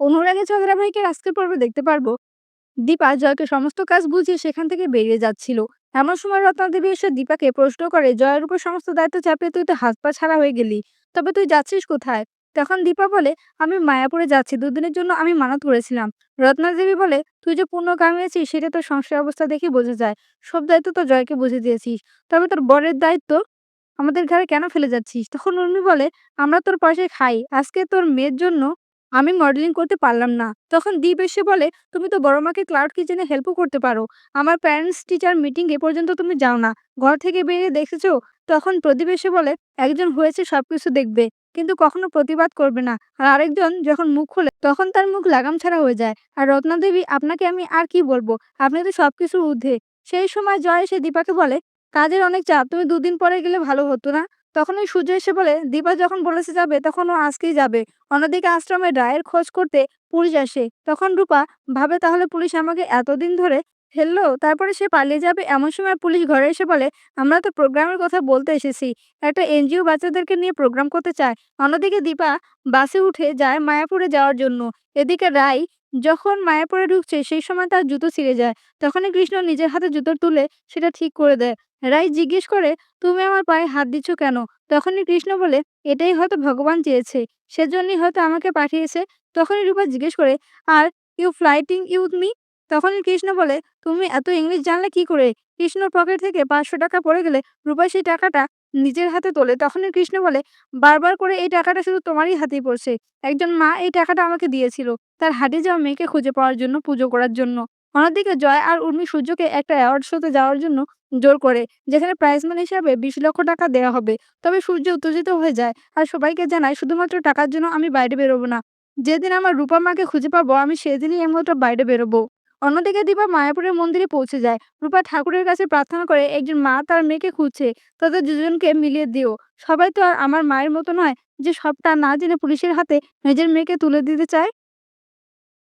অনুরাগী ধারাবাহিকের আজকের পর্বে দেখতে পারব। দীপা জয়কে সমস্ত কাজ বুঝিয়ে সেখান থেকে বেরিয়ে যাচ্ছিল। এমন সময় রত্নাদেবী এসে দীপাকে প্রশ্ন করে, জয়ের উপর সমস্ত দায়িত্ব চাপিয়ে তুই তো হাত পা ছাড়া হয়ে গেলি, তবে তুই যাচ্ছিস কোথায়? তখন দীপা বলে, আমি মায়াপুরে যাচ্ছি, দুদিনের জন্য আমি মানত করেছিলাম। রত্নাদেবী বলে, তুই যে পূর্ণ কামিয়েছিস, সেটা তোর সংসার অবস্থা দেখে বোঝা যায়। সব দায়িত্ব তো জয়কে বুঝে দিয়েছিস। তবে তোর বরের দায়িত্ব আমাদের ঘরে কেন ফেলে যাচ্ছিস? তখন উর্মি বলে, আমরা তোর পয়সায় খাই। আজকে তোর মেয়ের জন্য আমি মডেলিং করতে পারলাম না। তখন দীপ এসে বলে, তুমি তো বড় মাকে ক্লাউড কিচেনে হেল্পও করতে পারো। আমার প্যারেন্টস টিচার মিটিং এ পর্যন্ত তুমি যাও না। ঘর থেকে বেরিয়ে দেখেছ? তখন প্রদীপ এসে বলে, একজন হয়েছে সবকিছু দেখবে, কিন্তু কখনো প্রতিবাদ করবে না। আর আরেকজন যখন মুখ খোলে, তখন তার মুখ লাগাম ছাড়া হয়ে যায়। আর রত্নাদেবী আপনাকে আমি আর কি বলব? আপনি তো সবকিছুর ঊর্ধ্বে। সেই সময় জয় এসে দীপাকে বলে, কাজের অনেক চাপ, তুমি দুদিন পরে গেলে ভালো হতো না? তখন ওই সূর্য এসে বলে, দীপা যখন বলেছে যাবে তখন ও আজকেই যাবে। অন্যদিকে আশ্রমে রায়ের খোঁজ করতে পুলিশ আসে। তখন রূপা ভাবে, তাহলে পুলিশ আমাকে এতদিন ধরে ফেলল, তারপরে সে পালিয়ে যাবে? এমন সময় পুলিশ ঘরে এসে বলে, আমরা তো প্রোগ্রামের কথা বলতে এসেছি। একটা এনজিও বাচ্চাদেরকে নিয়ে প্রোগ্রাম করতে চায়। অন্যদিকে দীপা বাসে উঠে যায় মায়াপুরে যাওয়ার জন্য। এদিকে রায় যখন মায়াপুরে ঢুকছে, সেই সময় তার জুতো ছিঁড়ে যায়। তখনই কৃষ্ণ নিজের হাতে জুতো তুলে সেটা ঠিক করে দেয়। রাই জিজ্ঞেস করে, তুমি আমার পায়ে হাত দিচ্ছ কেন? তখনই কৃষ্ণ বলে, এটাই হয়তো ভগবান চেয়েছে। সেজন্যই হয়তো আমাকে পাঠিয়েছে। তখনই রূপা জিজ্ঞেস করে, are you flirting with me? তখনই কৃষ্ণ বলে, তুমি এত ইংলিশ জানলে কি করে? কৃষ্ণর পকেট থেকে পাঁচশো টাকা পড়ে গেলে রূপা সেই টাকাটা নিজের হাতে তোলে। তখনই কৃষ্ণ বলে, বারবার করে এই টাকাটা শুধু তোমারই হাতেই পড়ছে। একজন মা এই টাকাটা আমাকে দিয়েছিল তার হাটে যাওয়া মেয়েকে খুঁজে পাওয়ার জন্য, পুজো করার জন্য। অন্যদিকে জয় আর উর্মি সূর্যকে একটা অ্যাওয়ার্ড শোতে যাওয়ার জন্য জোর করে, যেখানে প্রাইজ মানি হিসাবে বিশ লক্ষ টাকা দেওয়া হবে। তবে সূর্য উত্তেজিত হয়ে যায় আর সবাইকে জানায়, শুধুমাত্র টাকার জন্য আমি বাইরে বেরোবো না। যেদিন আমার রূপা মাকে খুঁজে পাবো, আমি সেদিনই একমাত্র বাইরে বেরোবো। অন্যদিকে দীপা মায়াপুরের মন্দিরে পৌঁছে যায়। রূপা ঠাকুরের কাছে প্রার্থনা করে, একজন মা তার মেয়েকে খুঁজছে, তাদের দুজনকে মিলিয়ে দিও। সবাই তো আর আমার মায়ের মতো নয় যে সবটা না জেনে পুলিশের হাতে নিজের মেয়েকে তুলে দিতে চায়?